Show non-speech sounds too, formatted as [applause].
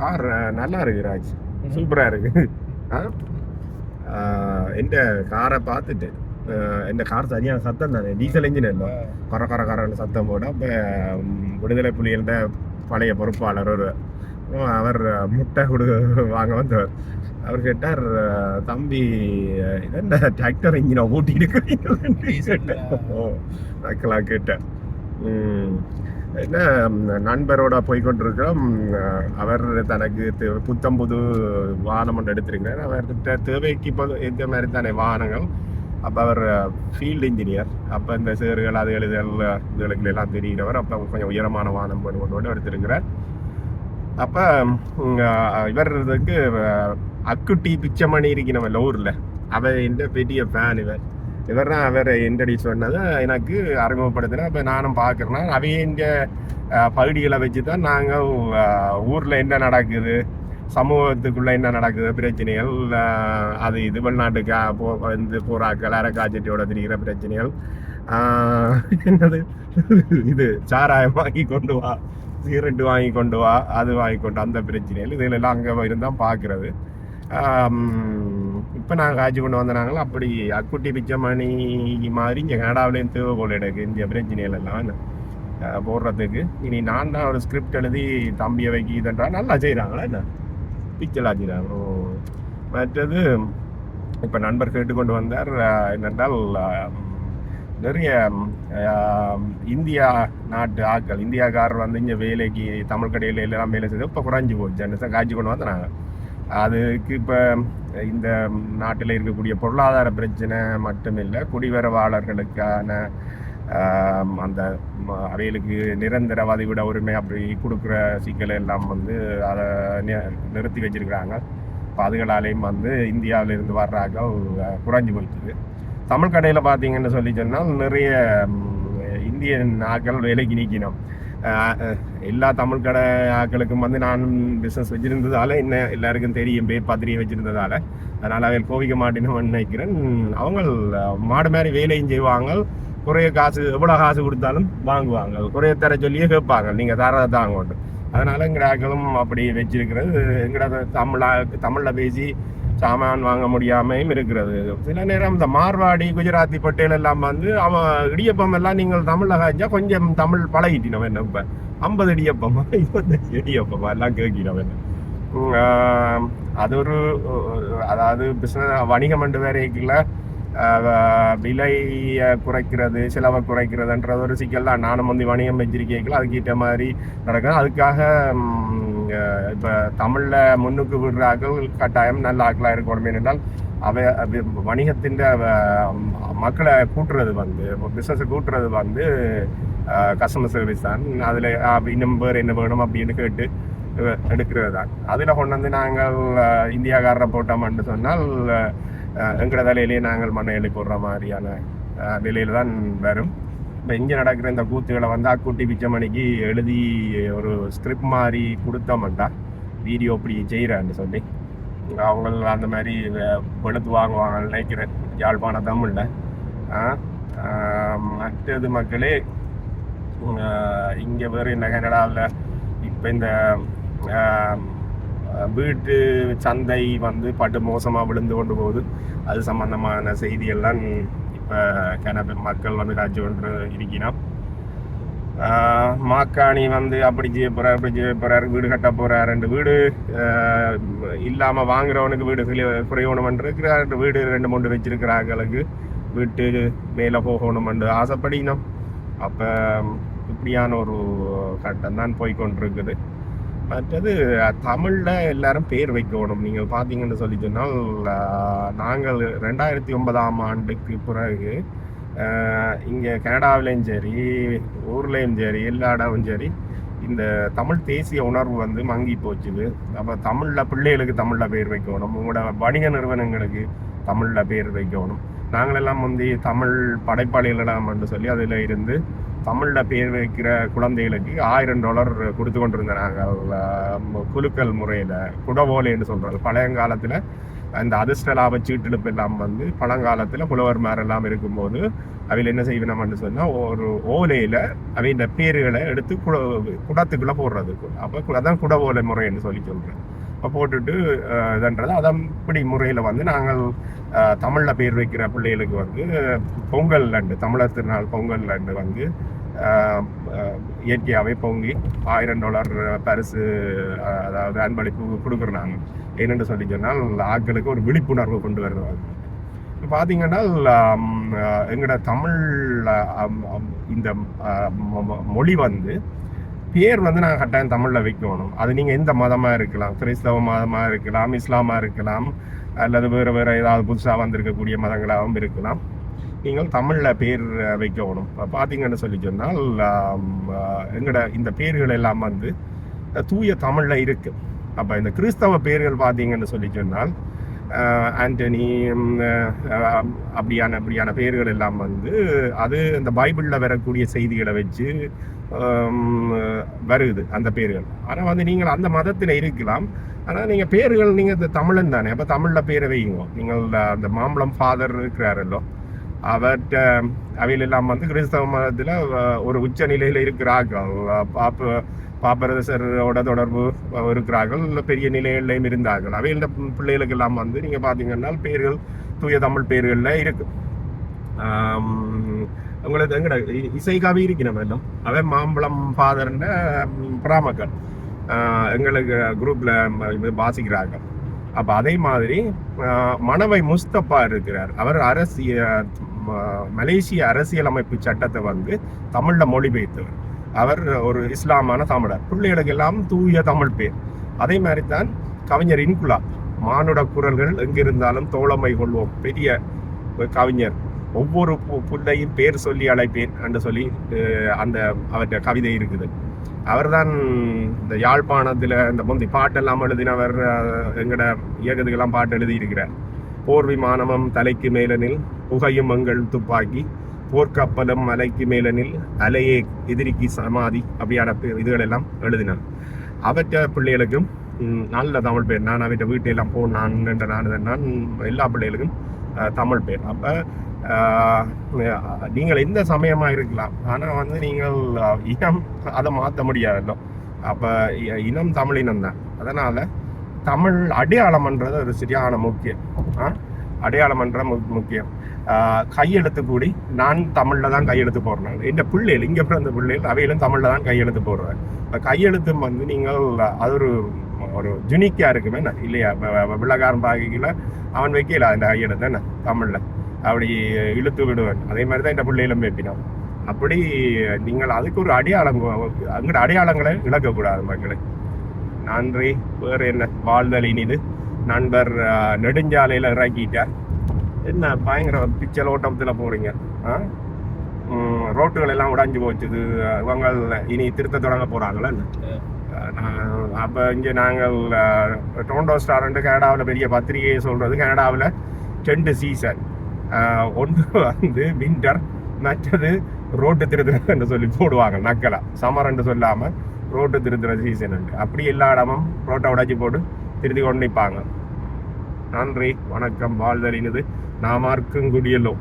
Car நல்லா இருக்கு ராஜ். சூப்பரா இருக்கு [laughs] எந்த காரை பார்த்துட்டு எந்த கார் சரியான சத்தம் தானே. டீசல் இன்ஜின் இல்லை. கர கர கரன்னு சத்தம் போட அப்போ விடுதலை புலிகள பழைய பொறுப்பாளர் ஒரு அவர் முட்டை கொடு வாங்க வந்தவர். அவர் கேட்டார் தம்பி என்ன டிராக்டர் இன்ஜினை ஓட்டிட்டு இருக்கிறீங்க? மக்களாக கேட்டேன் என்ன நண்பரோட போய் கொண்டிருக்கிறோம் அவர் தனக்கு புத்தம் புது வாகனம் ஒன்று எடுத்திருக்கிறார். அவர்கிட்ட தேவைக்கு இப்போ இந்த மாதிரி தானே வாகனங்கள் அப்போ அவர் ஃபீல்டு இன்ஜினியர் அப்போ இந்த சேறுகள் அது எழுதல் இதுகளுக்கு எல்லாம் தெரிகிறவர். அப்போ கொஞ்சம் உயரமான வாகனம் கொண்டு கொண்டு எடுத்திருக்கிறார். அப்போ இவர் இதுக்கு அக்குட்டி அக்குட்டி பிச்சைமணி இருக்கிறவன் லோரில். அவர் இந்த பெரிய ஃபேன் இவர். இவர் தான் அவர் இன்ட்ரடியூஸ் பண்ணதை எனக்கு அறிமுகப்படுத்தினா அப்போ நானும் பார்க்குறேன்னா அவங்க பகுதிகளை வச்சு தான் நாங்கள் ஊரில் என்ன நடக்குது சமூகத்துக்குள்ளே என்ன நடக்குது பிரச்சனைகள் அது இது வெளிநாட்டுக்கு போ வந்து போறாக்கள் அரக்காச்சட்டியோட திரிகிற பிரச்சனைகள் என்னது இது சாராயம் வாங்கி கொண்டு வா சிகரெட்டு வாங்கி கொண்டு வா அது வாங்கி கொண்டு அந்த பிரச்சனைகள் இதுல எல்லாம் அங்கே இருந்தால் பார்க்குறது. இப்போ நாங்கள் காய்ச்சி கொண்டு வந்தனாங்களோ அப்படி அக்குட்டி பிச்சமணி மாதிரி இங்கே கனடாவிலேயும் தேவைக்கோள் எடுக்கு இந்த பிரச்சனைகள் போடுறதுக்கு. இனி நான் தான் ஒரு ஸ்கிரிப்ட் எழுதி தம்பியை வைக்க இதுன்றா நல்லா செய்கிறாங்களா என்ன? பிச்சலாக செய்கிறாங்க ஓ. மற்றது இப்போ நண்பர் கேட்டுக்கொண்டு வந்தார் என்னென்றால் நிறைய இந்தியா நாட்டு ஆட்கள் இந்தியாக்காரர் வந்து இங்கே வேலைக்கு தமிழ் கடையில் எல்லாம் வேலை செய்து இப்போ குறைஞ்சி போச்சு. அந்த காய்ச்சி கொண்டு வந்தாங்க அதுக்கு இப்போ இந்த நாட்டில் இருக்கக்கூடிய பொருளாதார பிரச்சனை மட்டுமில்லை குடிவரவாளர்களுக்கான அந்த அவைகளுக்கு நிரந்தர வதிவிட உரிமை அப்படி கொடுக்குற சிக்கலை எல்லாம் வந்து அதை நிறுத்தி வச்சிருக்கிறாங்க. இப்போ அதுகளாலேயும் வந்து இந்தியாவிலிருந்து வர்றாங்க. குறைஞ்சி போயிட்டுது தமிழ் கடையில் பார்த்தீங்கன்னு சொல்லி சொன்னால் நிறைய இந்திய இந்தியன் ஆட்கள் வேலைக்கு நிற்கணும் எல்லா தமிழ் கடை வந்து நான் பிஸ்னஸ் வச்சிருந்ததால என்ன எல்லாருக்கும் தெரியும் பேர் பத்திரிகை வச்சிருந்ததால. அதனால் அவர்கள் கோவிக்க மாட்டேன்னு நினைக்கிறேன். அவங்க மாடு மாதிரி வேலையும் செய்வாங்க. குறைய காசு எவ்வளோ காசு கொடுத்தாலும் வாங்குவாங்க. குறைய தர சொல்லியே கேட்பாங்க. நீங்கள் தரதை தாங்க அதனால எங்கள் ஆக்களும் அப்படி வச்சிருக்கிறது. எங்கட தமிழா தமிழில் பேசி சாமான் வாங்க முடியாமையும் இருக்கிறது. சில நேரம் இந்த மார்வாடி குஜராத்தி பட்டேல் எல்லாம் வந்து அவன் இடியப்பம் எல்லாம் நீங்கள் தமிழில் காய்ச்சா கொஞ்சம் தமிழ் பழகிட்டினவன் என்ன இப்போ? ஐம்பது இடியப்பமா இருபத்தஞ்சு இடியப்பமா எல்லாம் கேட்கிறவன் என்ன? அது ஒரு அதாவது பிஸ்னஸ் வணிகம் என்று வேறைக்குள்ள விலையை குறைக்கிறது செலவை குறைக்கிறதுன்றது ஒரு சிக்கல் தான். நானும் வந்து வணிகம் வச்சிருக்கீங்களா அதுக்கேற்ற மாதிரி நடக்கும். அதுக்காக ம், இப்போ தமிழில் தமிழ்ல முன்னுக்கு விடுறார்கள் கட்டாயம் நல்ல ஆக்களாக இருக்கணும். என்றால் அவை வணிகத்தின் மக்களை கூட்டுறது வந்து பிஸ்னஸை கூட்டுறது வந்து கஸ்டமர் சர்வீஸ் தான். அதில் இன்னும் வேறு என்ன வேணும் அப்படின்னு கேட்டு எடுக்கிறது தான். அதில் கொண்டு வந்து நாங்கள் இந்தியாக்காரரை போட்டோம்னு சொன்னால் எங்களோட தலையிலேயே நாங்கள் மண்ணை எழுதி போடுற மாதிரியான நிலையில் தான் வரும். இப்போ இங்கே நடக்கிற இந்த கூத்துகளை வந்து அக்குட்டி பிச்சமணிக்கு எழுதி ஒரு ஸ்கிரிப்ட் மாதிரி கொடுத்தோம்டா. வீடியோ இப்படி செய்கிறான்னு சொல்லி. அவங்க அந்த மாதிரி வெ- வெளுத்து வாங்குவாங்கன்னு நினைக்கிறேன். யாழ்ப்பாண தமிழில். மற்றது மக்களே இங்கே வேறு இந்த கனடாவில் இப்போ இந்த வீட்டு சந்தை வந்து பட்டு மோசமாக விழுந்து கொண்டு போகுது. அது சம்மந்தமான செய்தியெல்லாம் கனவு மக்கள் வந்து ராஜ்யம் ஒன்று இருக்கிறோம். மாக்காணி வந்து அப்படி செய்ய போகிறார் அப்படி செய்ய போறார் வீடு கட்ட போகிறார் ரெண்டு வீடு இல்லாமல் வாங்குறவனுக்கு வீடு குறைய- குறையணுமென்று இருக்கிறார் ரெண்டு வீடு ரெண்டு மூணு வச்சிருக்கிறார்களுக்கு வீட்டு மேலே போகணுமென்று ஆசைப்படினோம் அப்போ இப்படியான ஒரு கட்டம் தான் போய்கொண்டிருக்குது மற்றது தமிழில் எல்லாரும் பேர் வைக்கணும். நீங்கள் பார்த்தீங்கன்னு சொல்லி சொன்னால் நாங்கள் ரெண்டாயிரத்தி ஒன்பதாம் ஆண்டுக்கு பிறகு இங்கே கனடாவிலையும் சரி ஊர்லேயும் சரி எல்லா இடமும் சரி இந்த தமிழ் தேசிய உணர்வு வந்து மங்கி போச்சுது. அப்போ தமிழில் பிள்ளைகளுக்கு தமிழில் பேர் வைக்கணும். உங்களோட வணிக நிறுவனங்களுக்கு தமிழில் பேர் வைக்கணும். நாங்களெல்லாம் வந்து தமிழ் படைப்பாளிகளிடம் என்று சொல்லி அதில் இருந்து தமிழில் பேர் வைக்கிற குழந்தைகளுக்கு ஆயிரம் டாலர் கொடுத்து கொண்டிருந்தோம் நாங்கள் குழுக்கள் குலுக்கல் முறையில். குடவோலைன்னு சொல்கிறது பழையங்காலத்தில் அந்த அதிர்ஷ்ட லாப சீட்டெடுப்பு எல்லாம் வந்து பழங்காலத்தில் புலவர் எல்லாம் இருக்கும்போது அவையில் என்ன செய்யணும்னு சொன்னால் ஒரு ஓலையில் அவையின் பேர்களை எடுத்து குட குடத்துக்குள்ளே போடுறது. அப்போ அதான் குட ஓலை முறைன்னு சொல்லி சொல்கிறேன் இப்போ போட்டுட்டு இதன்றது அதன் இப்படி முறையில் வந்து நாங்கள் தமிழில் பேர் வைக்கிற பிள்ளைகளுக்கு வந்து பொங்கல் லண்டு தமிழர் திருநாள் பொங்கல் லண்டு வந்து இயற்கையாகவே பொங்கி ஆயிரம் டாலர் பரிசு அதாவது அன்பளிப்பு கொடுக்குறாங்க. என்னென்னு சொல்லி சொன்னால் ஆட்களுக்கு ஒரு விழிப்புணர்வு கொண்டு வருவாங்க. இப்போ பார்த்தீங்கன்னா எங்களோட தமிழ் இந்த மொ- மொழி வந்து பேர் வந்து நாங்கள் கட்டாயம் தமிழில் வைக்கணும். அது நீங்கள் எந்த மதமாக இருக்கலாம். கிறிஸ்தவ மதமாக இருக்கலாம் இஸ்லாமாக இருக்கலாம் அல்லது வேறு வேறு ஏதாவது புதுசாக வந்திருக்கக்கூடிய மதங்களாகவும் இருக்கலாம். நீங்கள் தமிழில் பேர் வைக்கணும். இப்போ பார்த்தீங்கன்னு சொல்லி சொன்னால் எங்களோட இந்த பேர்கள் எல்லாம் வந்து தூய தமிழில் இருக்கு. அப்போ இந்த கிறிஸ்தவ பேர்கள் பார்த்தீங்கன்னு சொல்லி சொன்னால் ஆண்டனி அப்படியான அப்படியான பேர்கள் எல்லாம் வந்து அது இந்த பைபிளில் வரக்கூடிய செய்திகளை வச்சு வருது அந்த பேர்கள். ஆனால் வந்து நீங்கள் அந்த மதத்தில் இருக்கலாம். ஆனால் நீங்கள் பேர்கள் நீங்கள் இந்த தமிழன் தானே. அப்போ தமிழில் பேரை வைங்க நீங்கள் அந்த மாம்பழம் ஃபாதர் இருக்கிறாரல்லோ. அவர்கிட்ட அவையில் எல்லாம் வந்து கிறிஸ்தவ மதத்தில் ஒரு உச்ச நிலையில் இருக்கிறார்கள். பாப்ப பாப்பரசரோட தொடர்பு இருக்கிறார்கள். இல்லை பெரிய நிலைகளிலையும் இருந்தார்கள். அவை இந்த பிள்ளைகளுக்கு எல்லாம் வந்து நீங்கள் பார்த்தீங்கன்னா பேர்கள் தூய தமிழ் பேர்களில் இருக்குது உங்களுக்கு எங்கட இ- இசை கவி இருக்கணும் எல்லாம் அவன் மாம்பழம் ஃபாதர்ன பிராமக்கள் எங்களுக்கு குரூப்பில் இது வாசிக்கிறார்கள். அதே மாதிரி மணவை முஸ்தபா இருக்கிறார். அவர் அரசிய மலேசிய அரசியலமைப்பு சட்டத்தை வந்து தமிழில் மொழிபெயர்த்தவர். அவர் ஒரு இஸ்லாமான தமிழர். பிள்ளைகளுக்கு எல்லாம் தூய தமிழ் பேர். அதே மாதிரி தான் கவிஞர் இன்குலா மானுட குரல்கள் எங்கிருந்தாலும் தோழமை கொள்வோம். பெரிய கவிஞர். ஒவ்வொரு பு- புல்லையும் பேர் சொல்லி அழைப்பேன் என்று சொல்லி அந்த அவற்றை கவிதை இருக்குது. அவர்தான் இந்த யாழ்ப்பாணத்தில் இந்த முந்தி பாட்டெல்லாம் எழுதினவர் அஹ், எங்கட இயக்கத்துக்கெல்லாம் பாட்டு எழுதியிருக்கிறார். போர் விமானமும் தலைக்கு மேலனில் புகையும் எங்கள் துப்பாக்கி போர்க்கப்பலும் மலைக்கு மேலனில் அலையே எதிரிக்கு சமாதி அப்படியான பே- இதுகள் எல்லாம் எழுதினார். அவற்ற பிள்ளைகளுக்கும் நல்ல தமிழ் பேர். நான் அவற்ற வீட்டையெல்லாம் போ நான் என்ற நான் நான் எல்லா பிள்ளைகளுக்கும் தமிழ் பேர். அப்போ நீங்கள் எந்த சமயமாக இருக்கலாம். ஆனால் வந்து நீங்கள் இனம் அதை மாற்ற முடியாதுல்லோ அப்போ இனம் தமிழ் இனம் தான். அதனால் தமிழ் அடையாளம்ன்றது ஒரு சரியான முக்கியம். ஆ அடையாளம்ன்ற மு முக்கியம். கையெழுத்து கூடி நான் தமிழில் தான் கையெழுத்து போடுறேன். என் பிள்ளைகள் இங்கே பிறந்த பிள்ளைகள் அவையிலும் தமிழில் தான் கையெழுத்து போடுறேன் இப்போ கையெழுத்தும் வந்து நீங்கள் அது ஒரு ஒரு ஜுனிக்காக இருக்குமே என்ன? இல்லையா? விளக்காரன் பாகிக்கல அவன் வைக்கல அந்த கையெழுத்து என்ன? தமிழில். அப்படி இழுத்து விடுவேன். அதே மாதிரி தான் இந்த பிள்ளைகளும் வைப்பினோம். அப்படி நீங்கள் அதுக்கு ஒரு அடையாளம் அங்கிட்ட அடையாளங்களை இழக்கக்கூடாது மக்களை. நன்றி. வேறு என்ன? வாழ்தல் இனிது. நண்பர் நெடுஞ்சாலையில இறக்கிட்டார். என்ன பயங்கர பிச்சல் ஓட்டத்தில் போறீங்க? ஆ? ரோட்டுகள் எல்லாம் உடைஞ்சு போச்சுது. இவங்க இனி திருத்த தொடங்க நான் அப்போ இங்கே நாங்கள் அஹ், டொரண்டோ ஸ்டாரண்ட் கனடாவில் பெரிய பத்திரிகையை சொல்றது கனடாவில் ரெண்டு சீசன் ஒன்று வந்து வின்டர் மற்றது ரோட்டு திருத்துறன்னு சொல்லி போடுவாங்க நக்கலா. சம்மர்ன்னு சொல்லாமல் ரோட்டு திருத்துற சீசன் உண்டு. அப்படி எல்லா இடமும் ரோட்டை உடைச்சி போட்டு திருத்தி கொண்டு நிற்பாங்க நன்றி வணக்கம் வாழ்தலினது நாமார்க்கும் குடியலும்